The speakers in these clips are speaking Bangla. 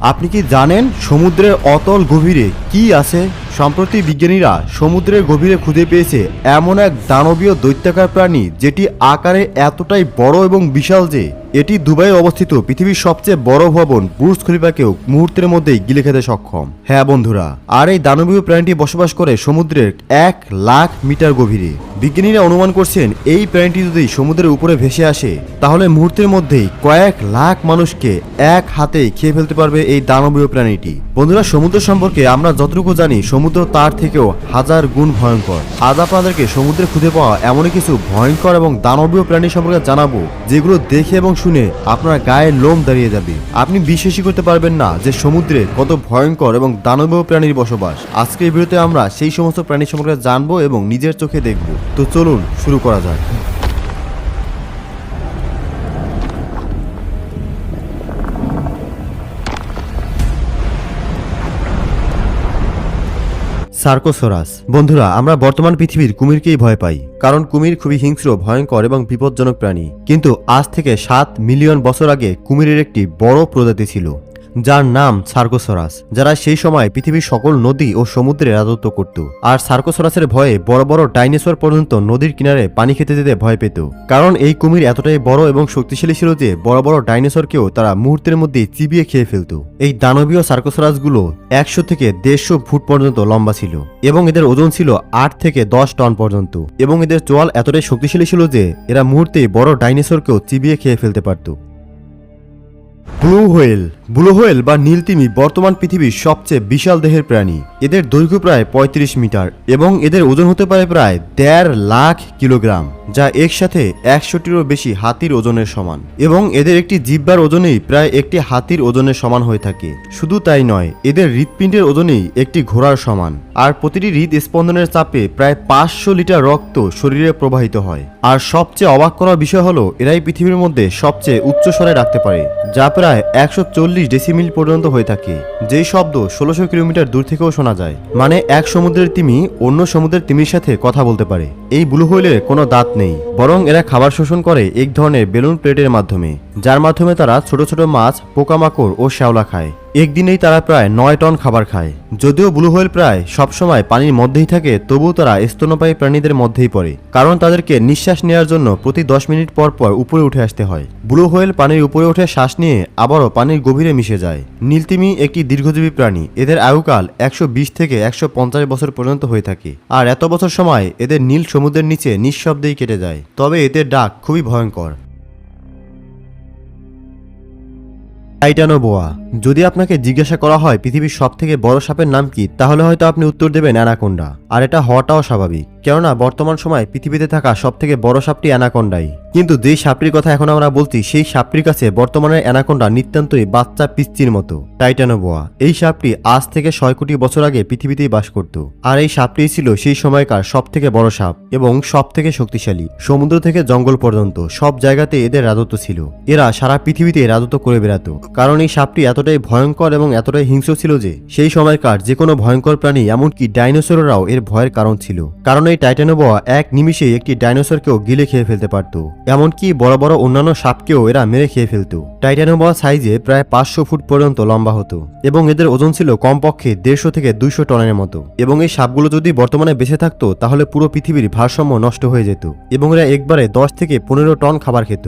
আপনি কি জানেন সমুদ্রের অতল গভীরে কি আছে? সম্প্রতি বিজ্ঞানীরা সমুদ্রের গভীরে খুঁজে পেয়েছে এমন এক দানবীয় দৈত্যাকার প্রাণী যেটি আকারে এতটাই বড় এবং বিশাল যে এটি দুবাইয়ে অবস্থিত পৃথিবীর সবচেয়ে বড় ভবন বুর্জ খলিফাকেও মুহূর্তের মধ্যেই গিলে খেতে সক্ষম। হ্যাঁ বন্ধুরা, আর এই দানবীয় প্রাণীটি বসবাস করে সমুদ্রের এক লাখ মিটার গভীরে। বিজ্ঞানীরা অনুমান করছেন, এই প্রাণীটি যদি সমুদ্রের উপরে ভেসে আসে, তাহলে মুহূর্তের মধ্যেই কয়েক লাখ মানুষকে এক হাতে খেয়ে ফেলতে পারবে এই দানবীয় প্রাণীটি। বন্ধুরা, সমুদ্র সম্পর্কে আমরা যতটুকু জানি, সমুদ্র তার থেকেও হাজার গুণ ভয়ঙ্কর। আজ আপনাদেরকে সমুদ্রে খুঁজে পাওয়া এমন কিছু ভয়ঙ্কর এবং দানবীয় প্রাণী সম্পর্কে জানাব, যেগুলো দেখে এবং শুনে আপনার গায়ের লোম দাঁড়িয়ে যাবে। আপনি বিশ্বাসই করতে পারবেন না যে সমুদ্রে কত ভয়ঙ্কর এবং দানবীয় প্রাণীর বসবাস। আজকের ভিডিওতে আমরা সেই সমস্ত প্রাণী সম্পর্কে জানব এবং নিজের চোখে দেখব। তো চলুন শুরু করা যাক। সার্কোসোরাস। বন্ধুরা, আমরা বর্তমান পৃথিবীর কুমিরকেই ভয় পাই, কারণ কুমির খুবই হিংস্র, ভয়ঙ্কর এবং বিপজ্জনক প্রাণী। কিন্তু আজ থেকে সাত মিলিয়ন বছর আগে কুমিরের একটি বড় প্রজাতি ছিল। যার নাম সার্কোসোরাস, যারা সেই সময় পৃথিবীর সকল নদী ও সমুদ্রে রাজত্ব করত। আর সার্কোসোরাসের ভয়ে বড় বড় ডাইনোসর পর্যন্ত নদীর কিনারে পানি খেতে যেতে ভয় পেত। কারণ এই কুমির এতটাই বড় এবং শক্তিশালী ছিল যে বড় বড় ডাইনোসরকেও তারা মুহূর্তের মধ্যে চিবিয়ে খেয়ে ফেলত। এই দানবীয় সার্কোসোরাসগুলো একশো থেকে দেড়শো ফুট পর্যন্ত লম্বা ছিল এবং এদের ওজন ছিল আট থেকে দশ টন পর্যন্ত। এবং এদের চোয়াল এতটাই শক্তিশালী ছিল যে এরা মুহূর্তে বড় ডাইনোসরকেও চিবিয়ে খেয়ে ফেলতে পারত। Blue whale. ব্লু হোয়েল বা নীলতিমি বর্তমান পৃথিবীর সবচেয়ে বিশাল দেহের প্রাণী। এদের দৈর্ঘ্য প্রায় ৩৫ মিটার এবং এদের ওজন হতে পারে প্রায় দেড় লাখ কিলোগ্রাম, যা একসাথে একশোটিরও বেশি হাতির ওজনের সমান। এবং এদের একটি জিব্বার ওজনেই প্রায় একটি হাতির ওজনের সমান হয়ে থাকে। শুধু তাই নয়, এদের হৃৎপিণ্ডের ওজনেই একটি ঘোড়ার সমান। আর প্রতিটি হৃদ স্পন্দনের চাপে প্রায় পাঁচশো লিটার রক্ত শরীরে প্রবাহিত হয়। আর সবচেয়ে অবাক করার বিষয় হলো, এরাই পৃথিবীর মধ্যে সবচেয়ে উচ্চ স্বরে ডাকতে পারে, যা প্রায় একশো চল্লিশ ডেসিমিল পর্যন্ত হয়ে থাকে। যেই শব্দ ষোলোশো কিলোমিটার দূর থেকেও শোনা যায়। মানে এক সমুদ্রের তিমি অন্য সমুদ্রের তিমির সাথে কথা বলতে পারে। এই ব্লু হোয়েলের কোনো দাঁত নেই, বরং এরা খাবার শোষণ করে এক ধরনের বেলুন প্লেটের মাধ্যমে। যার মাধ্যমে তারা ছোট ছোট মাছ, পোকামাকড় ও শ্যাওলা খায়। একদিনেই তারা প্রায় নয় টন খাবার খায়। যদিও ব্লু হোয়েল প্রায় সবসময় পানির মধ্যেই থাকে, তবুও তারা স্তন্যপায়ী প্রাণীদের মধ্যেই পড়ে। কারণ তাদেরকে নিঃশ্বাস নেওয়ার জন্য প্রতি দশ মিনিট পর পর উপরে উঠে আসতে হয়। ব্লু হোয়েল পানির উপরে উঠে শ্বাস নিয়ে আবারও পানির গভীরে মিশে যায়। নীলতিমি একটি দীর্ঘজীবী প্রাণী। এদের আয়ুকাল একশো বিশ থেকে একশো পঞ্চাশ বছর পর্যন্ত হয়ে থাকে। আর এত বছর সময় এদের নীল সমুদ্রের নিচে নিঃশব্দেই কেটে যায়। তবে এদের ডাক খুবই ভয়ঙ্কর। টাইটানোবোয়া যদি আপনাকে জিজ্ঞাসা করা হয় পৃথিবীর সব থেকে বড় সাপের নাম কি, তাহলে হয়তো আপনি উত্তর দেবেন অ্যানাকোন্ডা। আর এটা হওয়াটাও স্বাভাবিক, কেননা বর্তমান সময় পৃথিবীতে থাকা সব থেকে বড় সাপটি অ্যানাকোন্ডাই। কিন্তু যেই সাপটির কথা এখন আমরা বলছি, সেই সাপটির কাছে বর্তমানে অ্যানাকোন্ডা নিতান্তই বাচ্চা পিচ্চির মতো, টাইটানোবোয়া। এই সাপটি আজ থেকে ছয় কোটি বছর আগে পৃথিবীতেই বাস করত। আর এই সাপটি ছিল সেই সময়কার সব থেকে বড় সাপ এবং সব থেকে শক্তিশালী। সমুদ্র থেকে জঙ্গল পর্যন্ত সব জায়গাতে এদের রাজত্ব ছিল। এরা সারা পৃথিবীতে রাজত্ব করে বেড়াতো। কারণ এই সাপটি এতটাই ভয়ঙ্কর এবং এতটাই হিংস্র ছিল যে সেই সময়কার যে কোনো ভয়ঙ্কর প্রাণী, এমনকি ডাইনোসরেরাও এর ভয়ের কারণ ছিল। কারণ এই টাইটানোবোয়া এক নিমিষে একটি ডাইনোসরকেও গিলে খেয়ে ফেলতে পারত। এমনকি বড় বড় অন্যান্য সাপকেও এরা মেরে খেয়ে ফেলত। টাইটানোবোয়া সাইজে প্রায় পাঁচশো ফুট পর্যন্ত লম্বা হতো এবং এদের ওজন ছিল কমপক্ষে দেড়শো থেকে দুইশো টনের মতো। এবং এই সাপগুলো যদি বর্তমানে বেঁচে থাকতো, তাহলে পুরো পৃথিবীর ভারসাম্য নষ্ট হয়ে যেত এবং এরা একবারে দশ থেকে পনেরো টন খাবার খেত।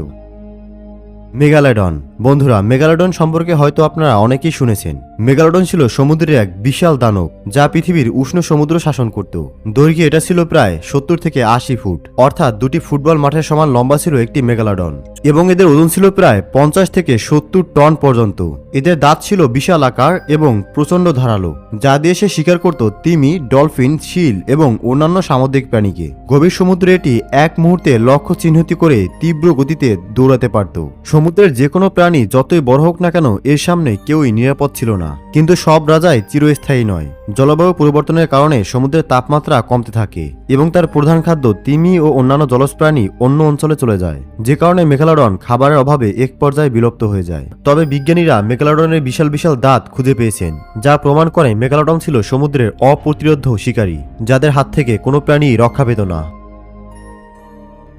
মেগালাডন বন্ধুরা, মেগালাডন সম্পর্কে হয়তো আপনারা অনেকেই শুনেছেন। মেগালাডন ছিল সমুদ্রের এক বিশাল দানব, যা পৃথিবীর উষ্ণ সমুদ্র শাসন করত। দৈর্ঘ্যে এটা ছিল প্রায় সত্তর থেকে আশি ফুট। অর্থাৎ দুটি ফুটবল মাঠের সমান লম্বা ছিল একটি মেগালাডন। এবং এদের ওজন ছিল প্রায় পঞ্চাশ থেকে সত্তর টন পর্যন্ত। এদের দাঁত ছিল বিশাল আকার এবং প্রচণ্ড ধারালো, যা দিয়ে সে শিকার করত তিমি, ডলফিন, শিল এবং অন্যান্য সামুদ্রিক প্রাণীকে। গভীর সমুদ্রে এটি এক মুহূর্তে লক্ষ্য চিহ্নিত করে তীব্র গতিতে দৌড়াতে পারত। সমুদ্রের যে কোনো প্রাণী যতই বড় হোক না কেন এর সামনে কেউই নিরাপদ ছিল না। কিন্তু সব রাজাই চিরস্থায়ী নয়। জলবায়ু পরিবর্তনের কারণে সমুদ্রের তাপমাত্রা কমতে থাকে এবং তার প্রধান খাদ্য তিমি ও অন্যান্য জলজ প্রাণী অন্য অঞ্চলে চলে যায়, যে কারণে মেঘালডন খাবারের অভাবে এক পর্যায়ে বিলুপ্ত হয়ে যায়। তবে বিজ্ঞানীরা মেঘালডনের বিশাল বিশাল দাঁত খুঁজে পেয়েছেন, যা প্রমাণ করে মেঘালডন ছিল সমুদ্রের অপ্রতিরোধ্য শিকারী, যাদের হাত থেকে কোনো প্রাণী রক্ষা পেত না।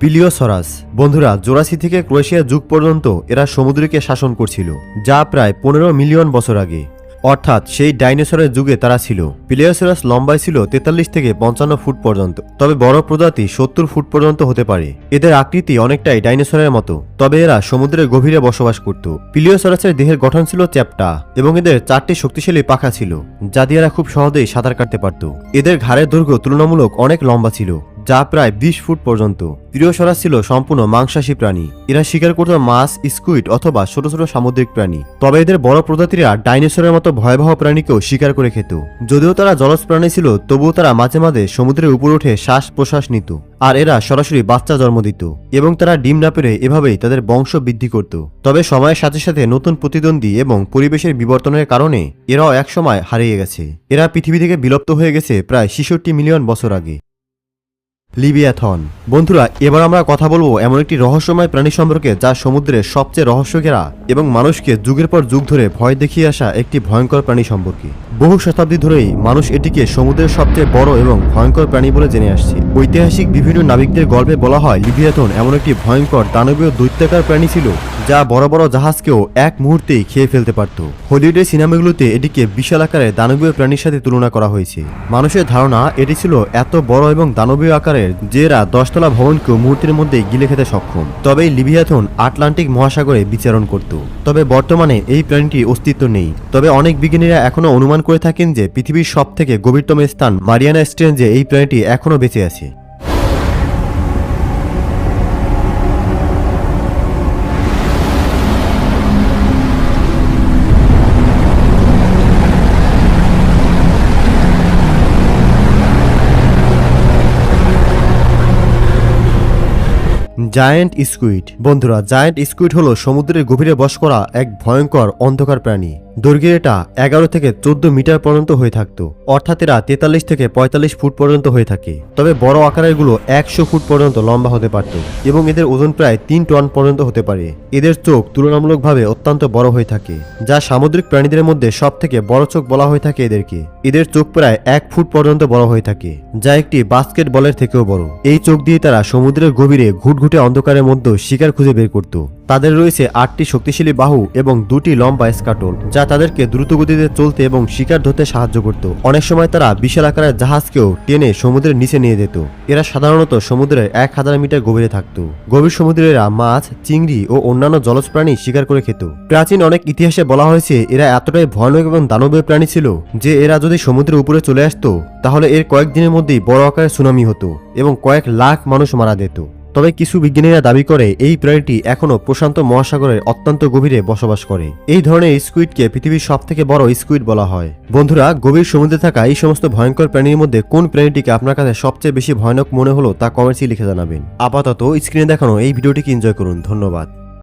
পিলিওসরাস। বন্ধুরা, জোরাসি থেকে ক্রোয়েশিয়া যুগ পর্যন্ত এরা সমুদ্রকে শাসন করছিল, যা প্রায় পনেরো মিলিয়ন বছর আগে। অর্থাৎ সেই ডাইনোসরের যুগে তারা ছিল। পিলিওসরাস লম্বায় ছিল তেতাল্লিশ থেকে পঞ্চান্ন ফুট পর্যন্ত, তবে বড় প্রজাতি সত্তর ফুট পর্যন্ত হতে পারে। এদের আকৃতি অনেকটাই ডাইনোসরের মতো, তবে এরা সমুদ্রের গভীরে বসবাস করত। পিলিওসরাসের দেহের গঠন ছিল চ্যাপ্টা, এবং এদের চারটি শক্তিশালী পাখা ছিল, যা দিয়ে এরা খুব সহজেই সাঁতার কাটতে পারত। এদের ঘাড়ের দৈর্ঘ্য তুলনামূলক অনেক লম্বা ছিল। যা প্রায় বিশ ফুট পর্যন্ত। প্রিয়সরাস ছিল সম্পূর্ণ মাংসাশী প্রাণী। এরা শিকার করত মাছ, স্কুইড অথবা ছোট ছোট সামুদ্রিক প্রাণী। তবে এদের বড় প্রজাতিরা ডাইনোসরের মতো ভয়াবহ প্রাণীকেও শিকার করে খেত। যদিও তারা জলজ প্রাণী ছিল, তবুও তারা মাঝে মাঝে সমুদ্রের উপর উঠে শ্বাস প্রশ্বাস নিত। আর এরা সরাসরি বাচ্চা জন্ম দিত এবং তারা ডিম না পেরে এভাবেই তাদের বংশ বৃদ্ধি করত। তবে সময়ের সাথে সাথে নতুন প্রতিদ্বন্দ্বী এবং পরিবেশের বিবর্তনের কারণে এরাও একসময় হারিয়ে গেছে। এরা পৃথিবী থেকে বিলুপ্ত হয়ে গেছে প্রায় ছেষট্টি মিলিয়ন বছর আগে। লিবিয়াথন। বন্ধুরা, এবার আমরা কথা বলব এমন একটি রহস্যময় প্রাণী সম্পর্কে যা সমুদ্রের সবচেয়ে রহস্যকেরা এবং মানুষকে যুগের পর যুগ ধরে ভয় দেখিয়ে আসা একটি ভয়ঙ্কর প্রাণী সম্পর্কে। বহু শতাব্দী ধরেই মানুষ এটিকে সমুদ্রের সবচেয়ে বড় এবং ভয়ঙ্কর প্রাণী বলে জেনে আসছে। ঐতিহাসিক বিভিন্ন নাবিকদের গল্পে বলা হয়, লিবিয়াথন এমন একটি ভয়ঙ্কর দানবীয় দৈত্যাকার প্রাণী ছিল যা বড় বড় জাহাজকেও এক মুহূর্তেই খেয়ে ফেলতে পারত। হলিউডের সিনেমাগুলোতে এটিকে বিশাল আকারের দানবীয় প্রাণীর সাথে তুলনা করা হয়েছে। মানুষের ধারণা, এটি ছিল এত বড় এবং দানবীয় আকারের যে এরা দশতলা ভবনকেও মুহূর্তের মধ্যে গিলে খেতে সক্ষম। তবে লিবিয়াথন আটলান্টিক মহাসাগরে বিচরণ করত। তবে বর্তমানে এই প্রাণীটি অস্তিত্ব নেই। তবে অনেক বিজ্ঞানীরা এখনও অনুমান করে থাকেন যে পৃথিবীর সব থেকে গভীরতম স্থান মারিয়ানা স্ট্রেঞ্জে এই প্রাণীটি এখনও বেঁচে আছে। Giant squid. বন্ধুরা জায়ান্ট স্কুইড হলো সমুদ্রের গভীরে বস করা এক ভয়ঙ্কর অন্ধকার প্রাণী। দৈর্ঘ্যের এটা এগারো থেকে চোদ্দ মিটার পর্যন্ত হয়ে থাকতো। অর্থাৎ এরা তেতাল্লিশ থেকে পঁয়তাল্লিশ ফুট পর্যন্ত হয়ে থাকে। তবে বড় আকারেরগুলো একশো ফুট পর্যন্ত লম্বা হতে পারত এবং এদের ওজন প্রায় তিন টন পর্যন্ত হতে পারে। এদের চোখ তুলনামূলকভাবে অত্যন্ত বড় হয়ে থাকে, যা সামুদ্রিক প্রাণীদের মধ্যে সব থেকে বড় চোখ বলা হয়ে থাকে এদেরকে। এদের চোখ প্রায় এক ফুট পর্যন্ত বড় হয়ে থাকে, যা একটি বাস্কেট বলের থেকেও বড়। এই চোখ দিয়ে তারা সমুদ্রের গভীরে ঘুটঘুটে অন্ধকারের মধ্যে শিকার খুঁজে বের করত। তাদের রয়েছে আটটি শক্তিশালী বাহু এবং দুটি লম্বা স্কাটল যা তাদেরকে দ্রুতগতিতে চলতে এবং শিকার ধরতে সাহায্য করত। অনেক সময় তারা বিশাল আকারের জাহাজকেও টেনে সমুদ্রের নিচে নিয়ে যেত। এরা সাধারণত সমুদ্রের এক হাজার মিটার গভীরে থাকত। গভীর সমুদ্রে এরা মাছ, চিংড়ি ও অন্যান্য জলজ প্রাণী শিকার করে খেত। প্রাচীন অনেক ইতিহাসে বলা হয়েছে, এরা এতটাই ভয়ানক এবং দানবীয় প্রাণী ছিল যে এরা যদি সমুদ্রের উপরে চলে আসতো, তাহলে এর কয়েকদিনের মধ্যেই বড় আকারের সুনামি হতো এবং কয়েক লাখ মানুষ মারা যেত। তবে কিছু বিজ্ঞানীরা দাবি করে, এই প্রাণীটি এখনও প্রশান্ত মহাসাগরের অত্যন্ত গভীরে বসবাস করে। এই ধরনের স্কুইডকে পৃথিবীর সবথেকে বড় স্কুইড বলা হয়। বন্ধুরা, গভীর সমুদ্রে থাকা এই সমস্ত ভয়ঙ্কর প্রাণীর মধ্যে কোন প্রাণীটিকে আপনার কাছে সবচেয়ে বেশি ভয়ানক মনে হলো তা কমেন্টসে লিখে জানাবেন। আপাতত স্ক্রিনে দেখানো এই ভিডিওটিকে এনজয় করুন। ধন্যবাদ।